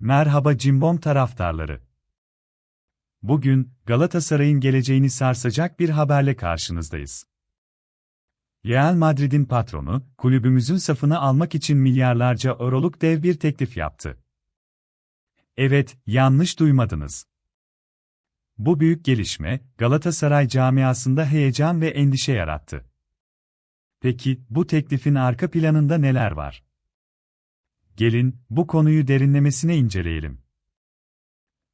Merhaba Cimbom taraftarları. Bugün Galatasaray'ın geleceğini sarsacak bir haberle karşınızdayız. Real Madrid'in patronu, kulübümüzün safını almak için milyarlarca euroluk dev bir teklif yaptı. Evet, yanlış duymadınız. Bu büyük gelişme, Galatasaray camiasında heyecan ve endişe yarattı. Peki, bu teklifin arka planında neler var? Gelin, bu konuyu derinlemesine inceleyelim.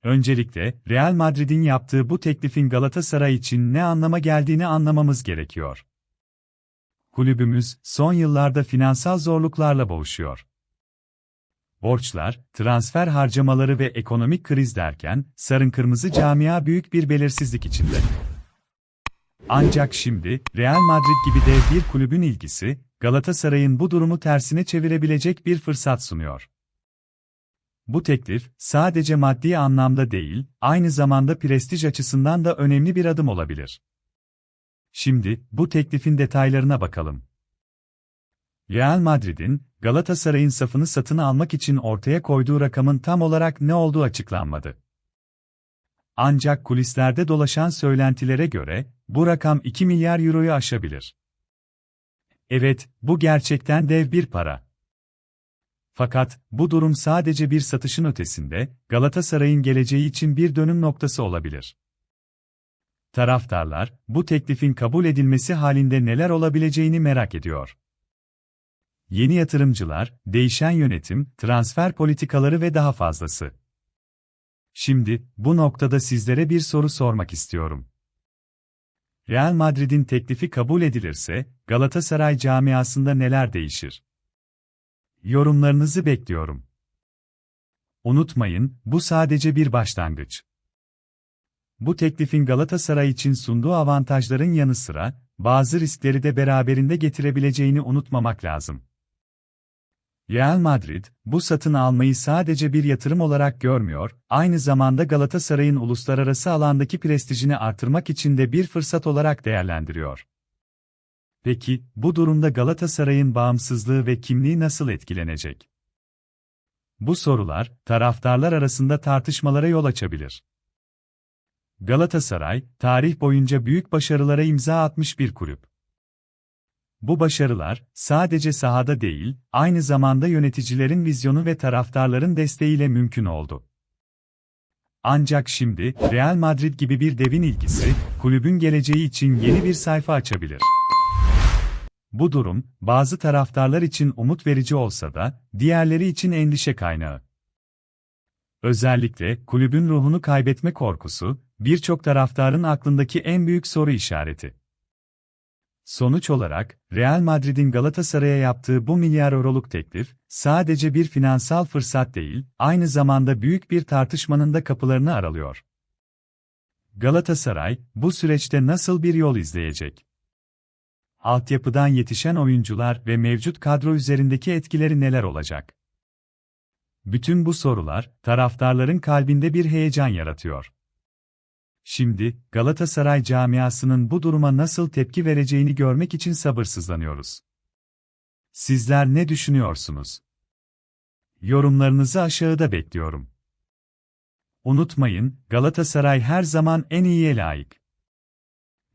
Öncelikle, Real Madrid'in yaptığı bu teklifin Galatasaray için ne anlama geldiğini anlamamız gerekiyor. Kulübümüz, son yıllarda finansal zorluklarla boğuşuyor. Borçlar, transfer harcamaları ve ekonomik kriz derken, sarın kırmızı camia büyük bir belirsizlik içinde. Ancak şimdi, Real Madrid gibi dev bir kulübün ilgisi, Galatasaray'ın bu durumu tersine çevirebilecek bir fırsat sunuyor. Bu teklif, sadece maddi anlamda değil, aynı zamanda prestij açısından da önemli bir adım olabilir. Şimdi, bu teklifin detaylarına bakalım. Real Madrid'in, Galatasaray'ın safını satın almak için ortaya koyduğu rakamın tam olarak ne olduğu açıklanmadı. Ancak kulislerde dolaşan söylentilere göre, bu rakam 2 milyar euroyu aşabilir. Evet, bu gerçekten dev bir para. Fakat, bu durum sadece bir satışın ötesinde, Galatasaray'ın geleceği için bir dönüm noktası olabilir. Taraftarlar, bu teklifin kabul edilmesi halinde neler olabileceğini merak ediyor. Yeni yatırımcılar, değişen yönetim, transfer politikaları ve daha fazlası. Şimdi, bu noktada sizlere bir soru sormak istiyorum. Real Madrid'in teklifi kabul edilirse, Galatasaray camiasında neler değişir? Yorumlarınızı bekliyorum. Unutmayın, bu sadece bir başlangıç. Bu teklifin Galatasaray için sunduğu avantajların yanı sıra, bazı riskleri de beraberinde getirebileceğini unutmamak lazım. Real Madrid, bu satın almayı sadece bir yatırım olarak görmüyor, aynı zamanda Galatasaray'ın uluslararası alandaki prestijini artırmak için de bir fırsat olarak değerlendiriyor. Peki, bu durumda Galatasaray'ın bağımsızlığı ve kimliği nasıl etkilenecek? Bu sorular, taraftarlar arasında tartışmalara yol açabilir. Galatasaray, tarih boyunca büyük başarılara imza atmış bir kulüp. Bu başarılar, sadece sahada değil, aynı zamanda yöneticilerin vizyonu ve taraftarların desteğiyle mümkün oldu. Ancak şimdi, Real Madrid gibi bir devin ilgisi, kulübün geleceği için yeni bir sayfa açabilir. Bu durum, bazı taraftarlar için umut verici olsa da, diğerleri için endişe kaynağı. Özellikle, kulübün ruhunu kaybetme korkusu, birçok taraftarın aklındaki en büyük soru işareti. Sonuç olarak, Real Madrid'in Galatasaray'a yaptığı bu milyar euroluk teklif, sadece bir finansal fırsat değil, aynı zamanda büyük bir tartışmanın da kapılarını aralıyor. Galatasaray, bu süreçte nasıl bir yol izleyecek? Altyapıdan yetişen oyuncular ve mevcut kadro üzerindeki etkileri neler olacak? Bütün bu sorular, taraftarların kalbinde bir heyecan yaratıyor. Şimdi, Galatasaray camiasının bu duruma nasıl tepki vereceğini görmek için sabırsızlanıyoruz. Sizler ne düşünüyorsunuz? Yorumlarınızı aşağıda bekliyorum. Unutmayın, Galatasaray her zaman en iyiye layık.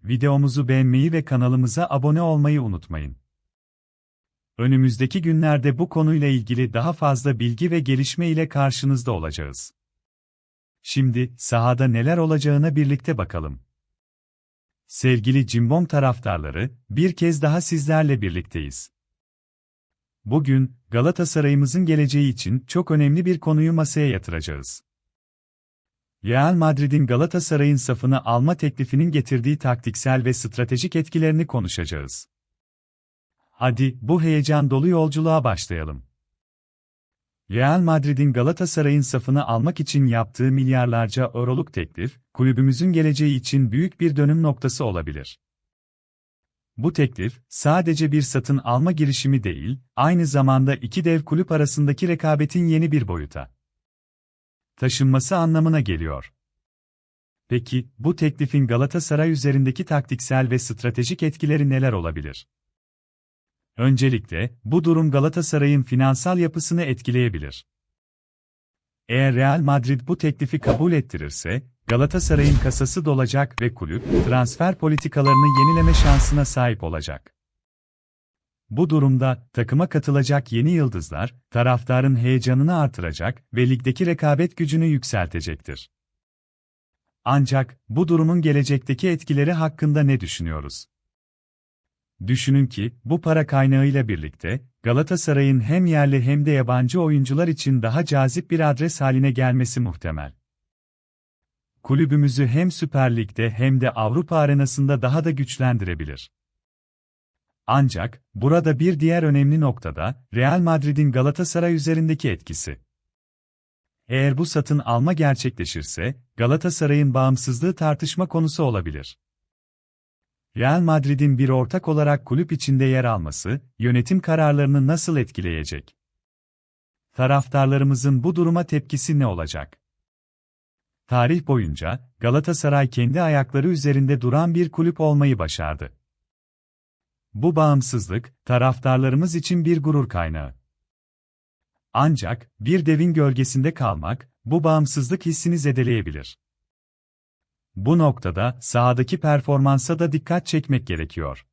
Videomuzu beğenmeyi ve kanalımıza abone olmayı unutmayın. Önümüzdeki günlerde bu konuyla ilgili daha fazla bilgi ve gelişme ile karşınızda olacağız. Şimdi, sahada neler olacağına birlikte bakalım. Sevgili Cimbom taraftarları, bir kez daha sizlerle birlikteyiz. Bugün, Galatasaray'ımızın geleceği için çok önemli bir konuyu masaya yatıracağız. Real Madrid'in Galatasaray'ın safını alma teklifinin getirdiği taktiksel ve stratejik etkilerini konuşacağız. Hadi, bu heyecan dolu yolculuğa başlayalım. Real Madrid'in Galatasaray'ın safını almak için yaptığı milyarlarca euroluk teklif, kulübümüzün geleceği için büyük bir dönüm noktası olabilir. Bu teklif, sadece bir satın alma girişimi değil, aynı zamanda iki dev kulüp arasındaki rekabetin yeni bir boyuta taşınması anlamına geliyor. Peki, bu teklifin Galatasaray üzerindeki taktiksel ve stratejik etkileri neler olabilir? Öncelikle, bu durum Galatasaray'ın finansal yapısını etkileyebilir. Eğer Real Madrid bu teklifi kabul ettirirse, Galatasaray'ın kasası dolacak ve kulüp, transfer politikalarını yenileme şansına sahip olacak. Bu durumda, takıma katılacak yeni yıldızlar, taraftarın heyecanını artıracak ve ligdeki rekabet gücünü yükseltecektir. Ancak, bu durumun gelecekteki etkileri hakkında ne düşünüyoruz? Düşünün ki, bu para kaynağıyla birlikte, Galatasaray'ın hem yerli hem de yabancı oyuncular için daha cazip bir adres haline gelmesi muhtemel. Kulübümüzü hem Süper Lig'de hem de Avrupa arenasında daha da güçlendirebilir. Ancak, burada bir diğer önemli noktada, Real Madrid'in Galatasaray üzerindeki etkisi. Eğer bu satın alma gerçekleşirse, Galatasaray'ın bağımsızlığı tartışma konusu olabilir. Real Madrid'in bir ortak olarak kulüp içinde yer alması, yönetim kararlarını nasıl etkileyecek? Taraftarlarımızın bu duruma tepkisi ne olacak? Tarih boyunca, Galatasaray kendi ayakları üzerinde duran bir kulüp olmayı başardı. Bu bağımsızlık, taraftarlarımız için bir gurur kaynağı. Ancak, bir devin gölgesinde kalmak, bu bağımsızlık hissini zedeleyebilir. Bu noktada, sahadaki performansa da dikkat çekmek gerekiyor.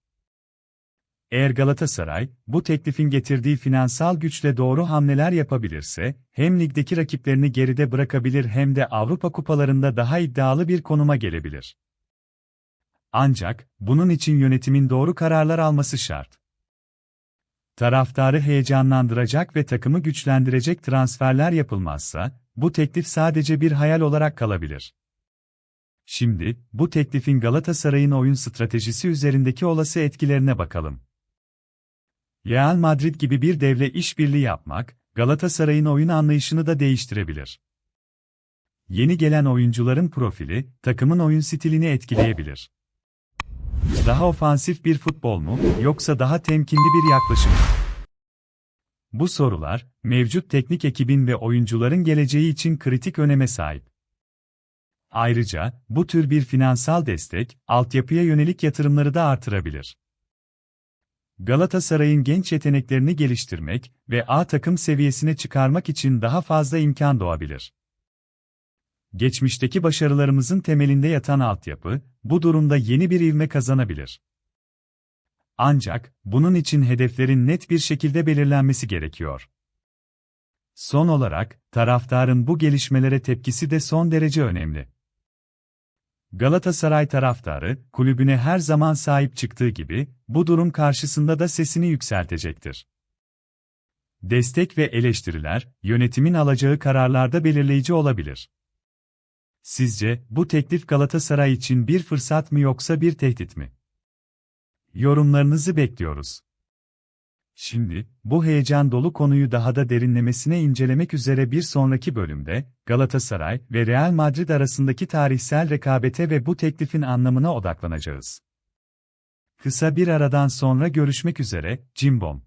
Eğer Galatasaray, bu teklifin getirdiği finansal güçle doğru hamleler yapabilirse, hem ligdeki rakiplerini geride bırakabilir hem de Avrupa kupalarında daha iddialı bir konuma gelebilir. Ancak, bunun için yönetimin doğru kararlar alması şart. Taraftarı heyecanlandıracak ve takımı güçlendirecek transferler yapılmazsa, bu teklif sadece bir hayal olarak kalabilir. Şimdi, bu teklifin Galatasaray'ın oyun stratejisi üzerindeki olası etkilerine bakalım. Real Madrid gibi bir devle işbirliği yapmak, Galatasaray'ın oyun anlayışını da değiştirebilir. Yeni gelen oyuncuların profili, takımın oyun stilini etkileyebilir. Daha ofansif bir futbol mu, yoksa daha temkinli bir yaklaşım mı? Bu sorular, mevcut teknik ekibin ve oyuncuların geleceği için kritik öneme sahip. Ayrıca, bu tür bir finansal destek, altyapıya yönelik yatırımları da artırabilir. Galatasaray'ın genç yeteneklerini geliştirmek ve A takım seviyesine çıkarmak için daha fazla imkan doğabilir. Geçmişteki başarılarımızın temelinde yatan altyapı, bu durumda yeni bir ivme kazanabilir. Ancak, bunun için hedeflerin net bir şekilde belirlenmesi gerekiyor. Son olarak, taraftarın bu gelişmelere tepkisi de son derece önemli. Galatasaray taraftarı, kulübüne her zaman sahip çıktığı gibi, bu durum karşısında da sesini yükseltecektir. Destek ve eleştiriler, yönetimin alacağı kararlarda belirleyici olabilir. Sizce, bu teklif Galatasaray için bir fırsat mı yoksa bir tehdit mi? Yorumlarınızı bekliyoruz. Şimdi, bu heyecan dolu konuyu daha da derinlemesine incelemek üzere bir sonraki bölümde, Galatasaray ve Real Madrid arasındaki tarihsel rekabete ve bu teklifin anlamına odaklanacağız. Kısa bir aradan sonra görüşmek üzere, Cimbom.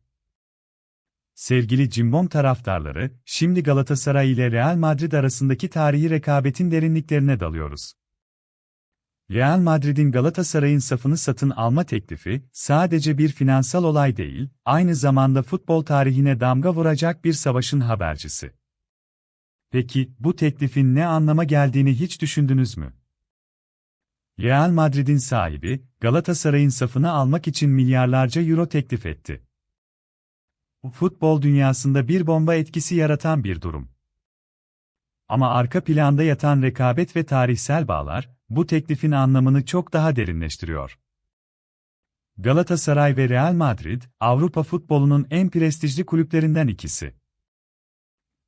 Sevgili Cimbom taraftarları, şimdi Galatasaray ile Real Madrid arasındaki tarihi rekabetin derinliklerine dalıyoruz. Real Madrid'in Galatasaray'ın safını satın alma teklifi, sadece bir finansal olay değil, aynı zamanda futbol tarihine damga vuracak bir savaşın habercisi. Peki, bu teklifin ne anlama geldiğini hiç düşündünüz mü? Real Madrid'in sahibi, Galatasaray'ın safını almak için milyarlarca euro teklif etti. Bu futbol dünyasında bir bomba etkisi yaratan bir durum. Ama arka planda yatan rekabet ve tarihsel bağlar, bu teklifin anlamını çok daha derinleştiriyor. Galatasaray ve Real Madrid, Avrupa futbolunun en prestijli kulüplerinden ikisi.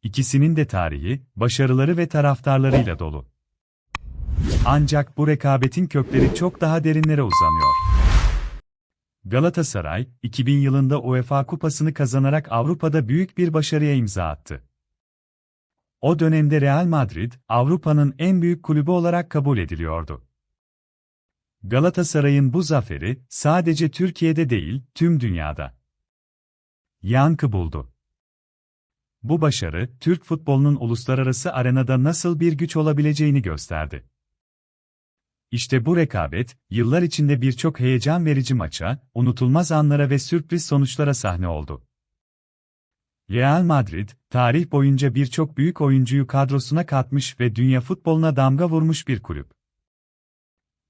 İkisinin de tarihi, başarıları ve taraftarlarıyla dolu. Ancak bu rekabetin kökleri çok daha derinlere uzanıyor. Galatasaray, 2000 yılında UEFA Kupası'nı kazanarak Avrupa'da büyük bir başarıya imza attı. O dönemde Real Madrid, Avrupa'nın en büyük kulübü olarak kabul ediliyordu. Galatasaray'ın bu zaferi, sadece Türkiye'de değil, tüm dünyada yankı buldu. Bu başarı, Türk futbolunun uluslararası arenada nasıl bir güç olabileceğini gösterdi. İşte bu rekabet, yıllar içinde birçok heyecan verici maça, unutulmaz anlara ve sürpriz sonuçlara sahne oldu. Real Madrid, tarih boyunca birçok büyük oyuncuyu kadrosuna katmış ve dünya futboluna damga vurmuş bir kulüp.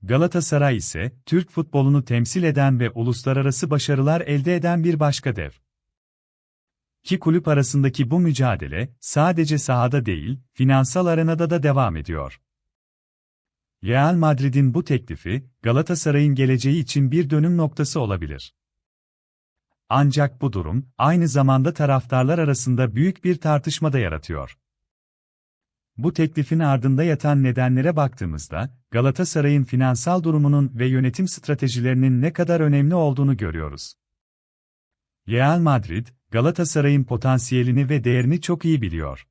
Galatasaray ise, Türk futbolunu temsil eden ve uluslararası başarılar elde eden bir başka dev. İki kulüp arasındaki bu mücadele, sadece sahada değil, finansal arenada da devam ediyor. Real Madrid'in bu teklifi, Galatasaray'ın geleceği için bir dönüm noktası olabilir. Ancak bu durum, aynı zamanda taraftarlar arasında büyük bir tartışma da yaratıyor. Bu teklifin ardında yatan nedenlere baktığımızda, Galatasaray'ın finansal durumunun ve yönetim stratejilerinin ne kadar önemli olduğunu görüyoruz. Real Madrid, Galatasaray'ın potansiyelini ve değerini çok iyi biliyor.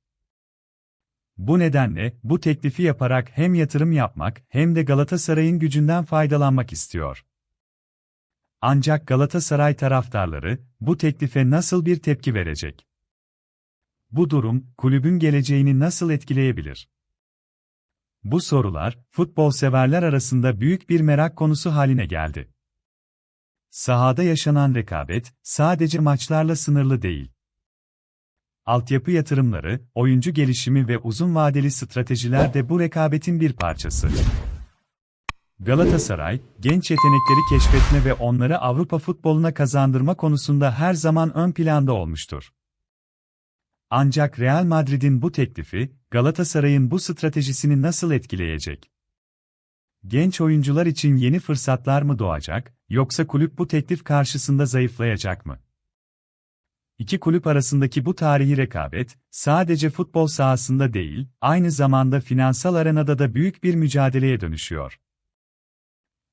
Bu nedenle, bu teklifi yaparak hem yatırım yapmak hem de Galatasaray'ın gücünden faydalanmak istiyor. Ancak Galatasaray taraftarları, bu teklife nasıl bir tepki verecek? Bu durum, kulübün geleceğini nasıl etkileyebilir? Bu sorular, futbol severler arasında büyük bir merak konusu haline geldi. Sahada yaşanan rekabet, sadece maçlarla sınırlı değil. Altyapı yatırımları, oyuncu gelişimi ve uzun vadeli stratejiler de bu rekabetin bir parçası. Galatasaray, genç yetenekleri keşfetme ve onları Avrupa futboluna kazandırma konusunda her zaman ön planda olmuştur. Ancak Real Madrid'in bu teklifi, Galatasaray'ın bu stratejisini nasıl etkileyecek? Genç oyuncular için yeni fırsatlar mı doğacak, yoksa kulüp bu teklif karşısında zayıflayacak mı? İki kulüp arasındaki bu tarihi rekabet, sadece futbol sahasında değil, aynı zamanda finansal arenada da büyük bir mücadeleye dönüşüyor.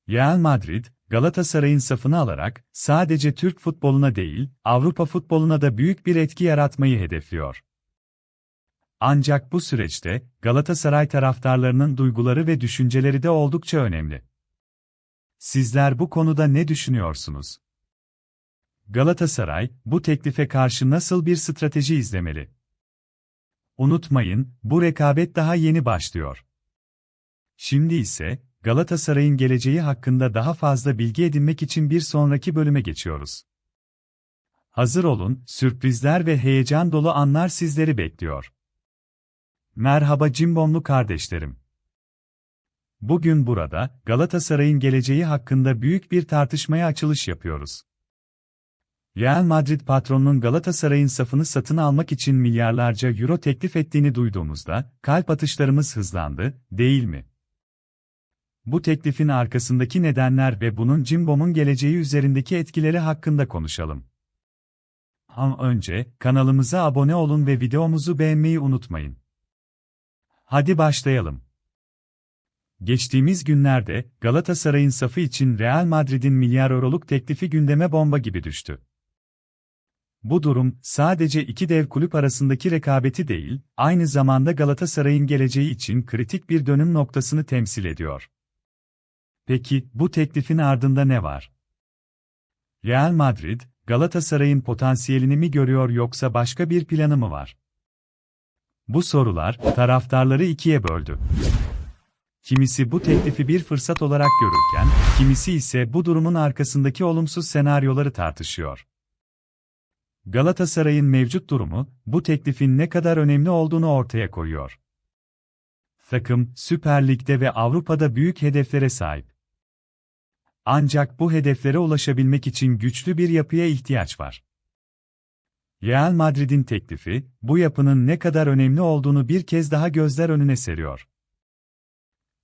Real Madrid, Galatasaray'ın safını alarak, sadece Türk futboluna değil, Avrupa futboluna da büyük bir etki yaratmayı hedefliyor. Ancak bu süreçte, Galatasaray taraftarlarının duyguları ve düşünceleri de oldukça önemli. Sizler bu konuda ne düşünüyorsunuz? Galatasaray, bu teklife karşı nasıl bir strateji izlemeli? Unutmayın, bu rekabet daha yeni başlıyor. Şimdi ise, Galatasaray'ın geleceği hakkında daha fazla bilgi edinmek için bir sonraki bölüme geçiyoruz. Hazır olun, sürprizler ve heyecan dolu anlar sizleri bekliyor. Merhaba Cimbomlu kardeşlerim. Bugün burada, Galatasaray'ın geleceği hakkında büyük bir tartışmaya açılış yapıyoruz. Real Madrid patronunun Galatasaray'ın safını satın almak için milyarlarca euro teklif ettiğini duyduğumuzda, kalp atışlarımız hızlandı, değil mi? Bu teklifin arkasındaki nedenler ve bunun Cimbom'un geleceği üzerindeki etkileri hakkında konuşalım. Ama önce, kanalımıza abone olun ve videomuzu beğenmeyi unutmayın. Hadi başlayalım. Geçtiğimiz günlerde, Galatasaray'ın safı için Real Madrid'in milyar euroluk teklifi gündeme bomba gibi düştü. Bu durum, sadece iki dev kulüp arasındaki rekabeti değil, aynı zamanda Galatasaray'ın geleceği için kritik bir dönüm noktasını temsil ediyor. Peki, bu teklifin ardında ne var? Real Madrid, Galatasaray'ın potansiyelini mi görüyor yoksa başka bir planı mı var? Bu sorular, taraftarları ikiye böldü. Kimisi bu teklifi bir fırsat olarak görürken, kimisi ise bu durumun arkasındaki olumsuz senaryoları tartışıyor. Galatasaray'ın mevcut durumu, bu teklifin ne kadar önemli olduğunu ortaya koyuyor. Takım, Süper Lig'de ve Avrupa'da büyük hedeflere sahip. Ancak bu hedeflere ulaşabilmek için güçlü bir yapıya ihtiyaç var. Real Madrid'in teklifi, bu yapının ne kadar önemli olduğunu bir kez daha gözler önüne seriyor.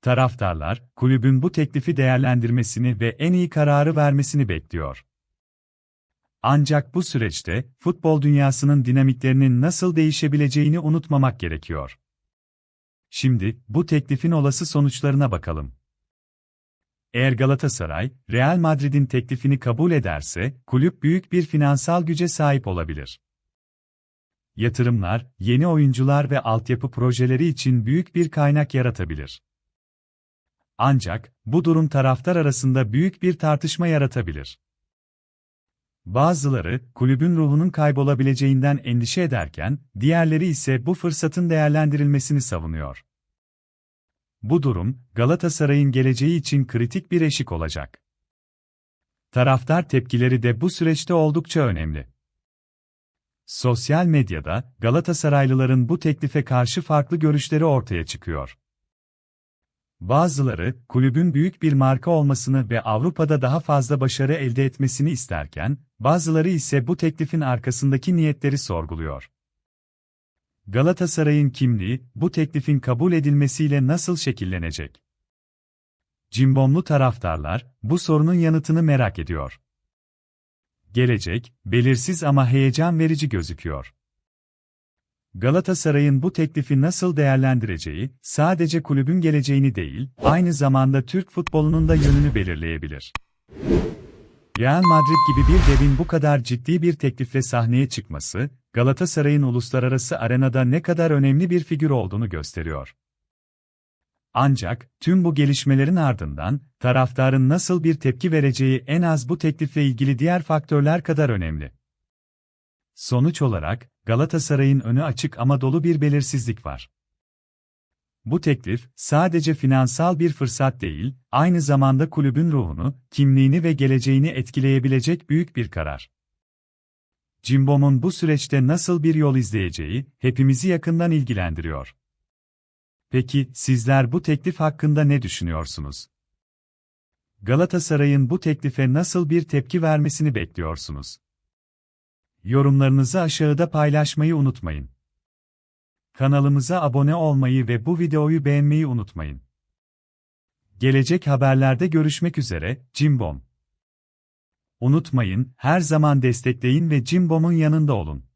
Taraftarlar, kulübün bu teklifi değerlendirmesini ve en iyi kararı vermesini bekliyor. Ancak bu süreçte, futbol dünyasının dinamiklerinin nasıl değişebileceğini unutmamak gerekiyor. Şimdi, bu teklifin olası sonuçlarına bakalım. Eğer Galatasaray, Real Madrid'in teklifini kabul ederse, kulüp büyük bir finansal güce sahip olabilir. Yatırımlar, yeni oyuncular ve altyapı projeleri için büyük bir kaynak yaratabilir. Ancak, bu durum taraftar arasında büyük bir tartışma yaratabilir. Bazıları, kulübün ruhunun kaybolabileceğinden endişe ederken, diğerleri ise bu fırsatın değerlendirilmesini savunuyor. Bu durum, Galatasaray'ın geleceği için kritik bir eşik olacak. Taraftar tepkileri de bu süreçte oldukça önemli. Sosyal medyada Galatasaraylıların bu teklife karşı farklı görüşleri ortaya çıkıyor. Bazıları, kulübün büyük bir marka olmasını ve Avrupa'da daha fazla başarı elde etmesini isterken, bazıları ise bu teklifin arkasındaki niyetleri sorguluyor. Galatasaray'ın kimliği, bu teklifin kabul edilmesiyle nasıl şekillenecek? Cimbomlu taraftarlar, bu sorunun yanıtını merak ediyor. Gelecek, belirsiz ama heyecan verici gözüküyor. Galatasaray'ın bu teklifi nasıl değerlendireceği, sadece kulübün geleceğini değil, aynı zamanda Türk futbolunun da yönünü belirleyebilir. Real Madrid gibi bir devin bu kadar ciddi bir teklifle sahneye çıkması, Galatasaray'ın uluslararası arenada ne kadar önemli bir figür olduğunu gösteriyor. Ancak, tüm bu gelişmelerin ardından, taraftarın nasıl bir tepki vereceği en az bu teklifle ilgili diğer faktörler kadar önemli. Sonuç olarak, Galatasaray'ın önü açık ama dolu bir belirsizlik var. Bu teklif, sadece finansal bir fırsat değil, aynı zamanda kulübün ruhunu, kimliğini ve geleceğini etkileyebilecek büyük bir karar. Cimbom'un bu süreçte nasıl bir yol izleyeceği, hepimizi yakından ilgilendiriyor. Peki, sizler bu teklif hakkında ne düşünüyorsunuz? Galatasaray'ın bu teklife nasıl bir tepki vermesini bekliyorsunuz? Yorumlarınızı aşağıda paylaşmayı unutmayın. Kanalımıza abone olmayı ve bu videoyu beğenmeyi unutmayın. Gelecek haberlerde görüşmek üzere, Cimbom. Unutmayın, her zaman destekleyin ve Cimbom'un yanında olun.